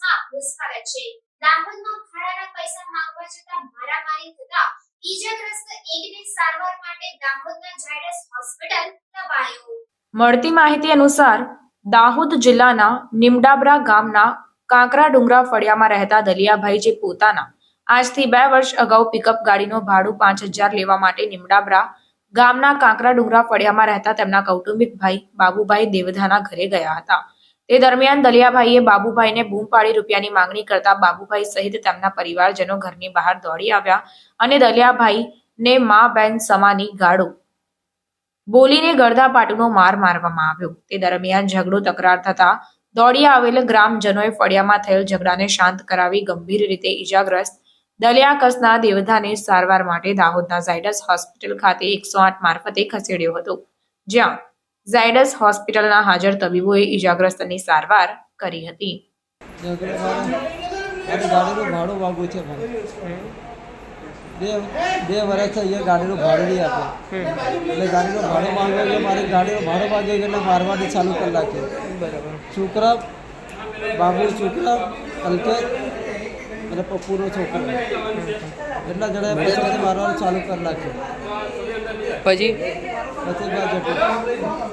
કેસમાં ઘુસખોર છે. દાહોદમાં ભાડાના પૈસા માંગવા જતા મારામારી થતા ઈજાગ્રસ્ત એકને સારવાર માટે દાહોદના ઝાયડસ હોસ્પિટલ લવાયો મળતી માહિતી અનુસાર, દાહોદ જિલ્લાના નિમડાબરા ગામના કાંકરા ડુંગરા ફળિયામાં રહેતા દલિયાભાઈ જે પોતાના આજથી બે વર્ષ અગાઉ પિકઅપ ગાડીનો ભાડું પાંચ હજાર લેવા માટે નિમડાબરા ગામના કાંકરા ડુંગરા ફળિયામાં રહેતા તેમના કૌટુંબિક ભાઈ બાબુભાઈ દેવધાના ઘરે ગયા હતા. તે દરમિયાન દલિયાભાઈએ બાબુભાઈને બૂમ પાડી રૂપિયાની માંગણી કરતા બાબુભાઈ સહિત તેમના પરિવારજનો ઘરની બહાર દોડી આવ્યા અને દલિયાભાઈને મા બેન સમાની ગાળો બોલીને ગળધાપાટુનો માર મારવામાં આવ્યો. તે દરમિયાન ઝઘડો તકરાર થતા દોડી આવેલ ગ્રામજનોએ ફળિયામાં થયેલ ઝઘડાને શાંત કરાવી ગંભીર રીતે ઈજાગ્રસ્ત દલિયાકસના દેવધાને સારવાર માટે દાહોદના ઝાયડસ હોસ્પિટલ ખાતે એકસો આઠ મારફતે ખસેડ્યો હતો. જ્યાં ઝાયડસ હોસ્પિટલના હાજર તબીબોએ ઈજાગ્રસ્તની સારવાર કરી હતી. ભાડું માગવું છે બે બે વર્ષથી ગયા ગાડીનું ભાડું નહીં આપે. એટલે ગાડીનું ભાડું માંગે એટલે મારી ગાડીનું ભાડું માંગે એટલે મારવાની ચાલુ કરી નાખી. બરાબર છોકરા બાબુ છોકરા અલ્કેશ અને પપ્પુનો છોકરો. એટલા જણા પછી મારવાનું ચાલુ કરી નાખ્યું પછી? પછી બાજુ